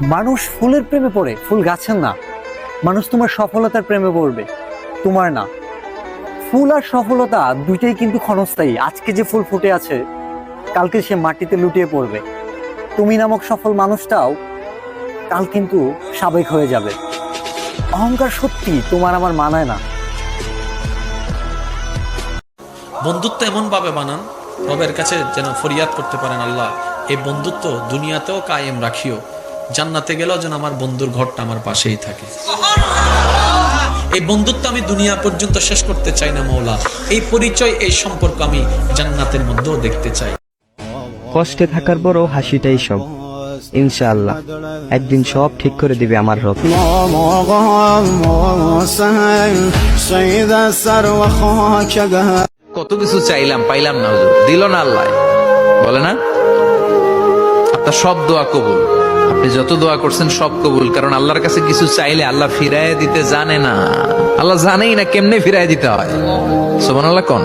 মানুষ ফুলের প্রেমে পড়ে, ফুল গাছের না। মানুষ তোমার সফলতার প্রেমে পড়বে, তোমার না। ফুল আর সফলতা দুইটাই কিন্তু ক্ষণস্থায়ী। আজকে যে ফুল ফুটে আছে, কালকে সে মাটিতে লুটিয়ে পড়বে। তুমি নামক সফল মানুষটাও কাল কিন্তু সাবেক হয়ে যাবে। অহংকার সত্যি তোমার আমার মানায় না। বন্ধুত্ব এমন ভাবে বানান, রবের কাছে যেন ফরিয়াদ করতে পারেন আল্লাহ। এই বন্ধুত্ব দুনিয়াতেও কায়েম রাখিও। জান্নাতে গেল যেন আমার বন্ধুর ঘরটা আমার পাশেই থাকে। এই বন্ধুত্ব আমি দুনিয়া পর্যন্ত শেষ করতে চাই না মৌলা। এই পরিচয় এই সম্পর্ক আমি জান্নাতের মধ্যেও দেখতে চাই। কষ্টে থাকার পরও হাসিটাই সব। ইনশাআল্লাহ। একদিন সব ঠিক করে দিবে আমার রব। কত কিছু চাইলাম পাইলাম না দিল না আল্লাহ। বলে না? আপনার সব দোয়া কবুল। আপনি যত দোয়া করছেন সব কবুল, কারণ আল্লাহর কাছে কিছু চাইলে আল্লাহ ফিরায় দিতে জানে না। আল্লাহ জানেই না কেমনে ফিরায় দিতে হয়। সোমান আল্লাহ কন?